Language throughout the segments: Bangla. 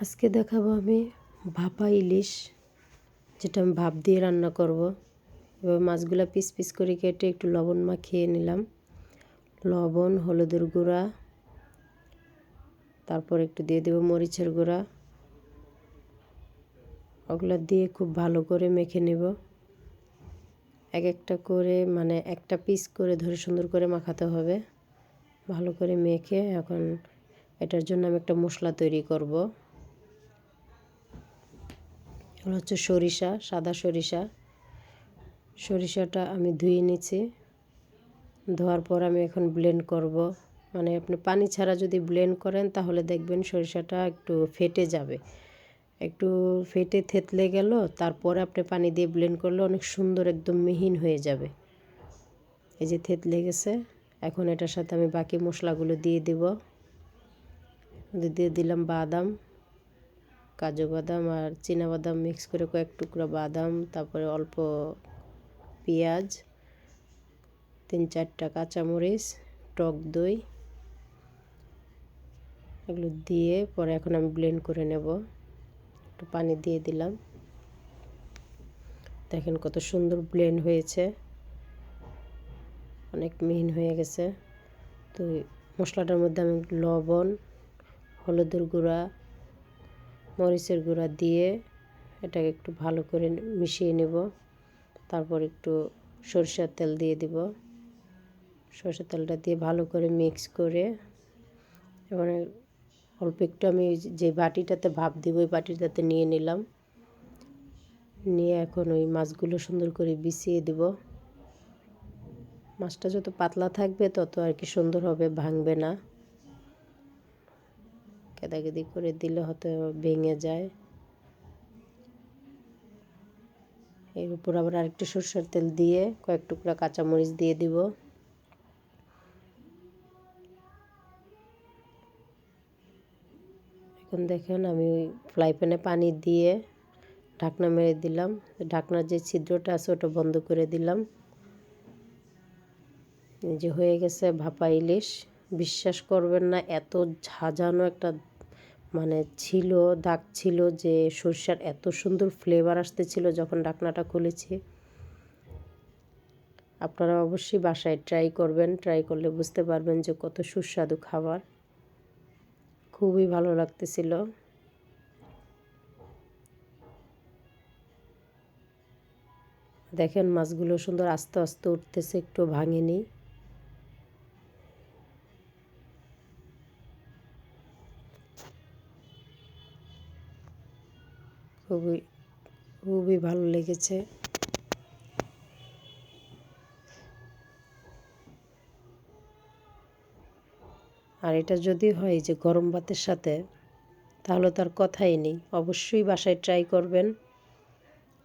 আজকে দেখাবো আমি ভাপা ইলিশ, যেটা আমি ভাপ দিয়ে রান্না করব। এবার মাছগুলো পিস পিস করে কেটে একটু লবণ মাখিয়ে নিলাম। লবণ, হলুদের গুঁড়া, তারপর একটু দিয়ে দেবো মরিচের গুঁড়া। ওগুলো দিয়ে খুব ভালো করে মেখে নেব। এক একটা করে মানে একটা পিস করে ধরে সুন্দর করে মাখাতে হবে। ভালো করে মেখে এখন এটার জন্য আমি একটা মশলা তৈরি করব। এগুলো হচ্ছে সরিষা, সাদা সরিষা। সরিষাটা আমি ধুয়ে নিচ্ছি। ধোয়ার পর আমি এখন ব্লেন্ড করব। মানে আপনি পানি ছাড়া যদি ব্লেন্ড করেন তাহলে দেখবেন সরিষাটা একটু ফেটে যাবে। একটু ফেটে থেতলে গেল, তারপরে আপনি পানি দিয়ে ব্লেন্ড করলে অনেক সুন্দর একদম মিহিন হয়ে যাবে। এই যে থেতলে গেছে, এখন এটার সাথে আমি বাকি মশলাগুলো দিয়ে দেব। দিয়ে দিলাম বাদাম। কাজু বাদাম আর বাদাম মিক্স করে কয়েক টুকরা বাদাম, তারপরে অল্প পেঁয়াজ, তিন চারটা কাঁচামরিচ, টক দই, এগুলো দিয়ে পরে এখন আমি ব্লেন্ড করে নেব। একটু পানি দিয়ে দিলাম। দেখেন কত সুন্দর ব্লেন্ড হয়েছে। অনেক মিহিন হয়ে গেছে। তো মশলাটার মধ্যে আমি লবণ, হলুদের গুঁড়া মরিচের গুঁড়া দিয়ে এটাকে একটু ভালো করে মিশিয়ে নেব। তারপর একটু সরষের তেল দিয়ে দিব। সরষের তেলটা দিয়ে ভালো করে মিক্স করে এবারে অল্প একটু আমি যে বাটিটাতে ভাপ দিব, ওই বাটিটাতে নিয়ে নিলাম। নিয়ে এখন ওই মাছগুলো সুন্দর করে বিছিয়ে দিব। মাছটা যত পাতলা থাকবে তত আর কি সুন্দর হবে, ভাঙবে না। কেদাকেদি করে দিলে হয়তো ভেঙে যায়। এর উপর আবার আরেকটু সরষের তেল দিয়ে কয়েক টুকরা কাঁচামরিচ দিয়ে দিব। এখন দেখেন আমি ফ্রাই প্যানে পানি দিয়ে ঢাকনা মেরে দিলাম। ঢাকনার যে ছিদ্রটা আছে ওটা বন্ধ করে দিলাম। যে হয়ে গেছে ভাপা ইলিশ। বিশ্বাস করবেন না, এত ঝাঁঝানো একটা মানে ছিল, দাগ ছিল যে সরষার এত সুন্দর ফ্লেভার আসতেছিল যখন ডাকনাটা খুলেছি। আপনারা অবশ্যই বাসায় ট্রাই করবেন ট্রাই করলে বুঝতে পারবেন যে কত সুস্বাদু খাবার। খুবই ভালো লাগতেছিল। দেখেন মাছগুলো সুন্দর আস্তে আস্তে উঠতেছে, একটু ভাঙেনি। খুবই খুবই ভালো লেগেছে। আর এটা যদি হয় যে গরম ভাতের সাথে, তাহলে তার কথাই নেই। অবশ্যই বাসায় ট্রাই করবেন।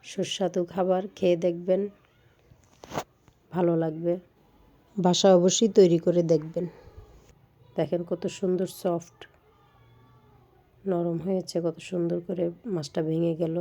সুস্বাদু খাবার খেয়ে দেখবেন। ভালো লাগবে। বাসা অবশ্যই তৈরি করে দেখবেন। দেখেন কত সুন্দর সফট নরম হয়েছে কত সুন্দর করে মাছটা ভেঙে গেল।